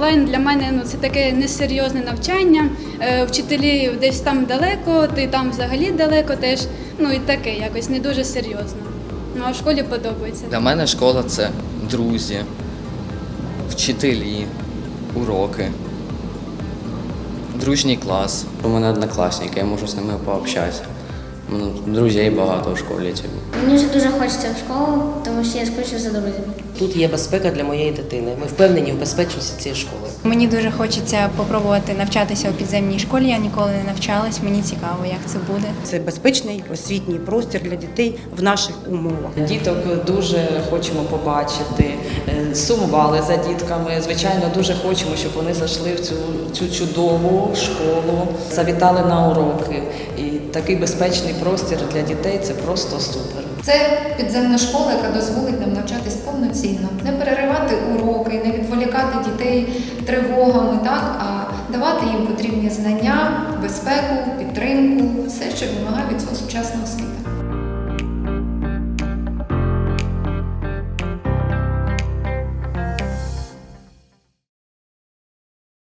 онлайн для мене ну, це таке несерйозне навчання. Е, Вчителі десь там далеко, ти там взагалі далеко теж. Ну і таке якось не дуже серйозно. Ну а в школі подобається. Для мене школа це друзі, вчителі, уроки, дружній клас. У мене однокласники, я можу з ними пообщатися. У мене друзей багато в школі. Мені вже дуже хочеться в школу, тому що я скучу за друзями. Тут є безпека для моєї дитини. Ми впевнені в безпечності цієї школи. Мені дуже хочеться попробувати навчатися у підземній школі. Я ніколи не навчалась. Мені цікаво, як це буде. Це безпечний освітній простір для дітей в наших умовах. Діток дуже хочемо побачити, е, сумували за дітками. Звичайно, дуже хочемо, щоб вони зайшли в цю, цю чудову школу, завітали на уроки. І такий безпечний простір для дітей це просто супер. Це підземна школа, яка дозволить нам навчатись повноцінно, не переривати уроки, не відволікати дітей тривогами, так а давати їм потрібні знання, безпеку, підтримку, все, що вимагає від цього сучасного світу.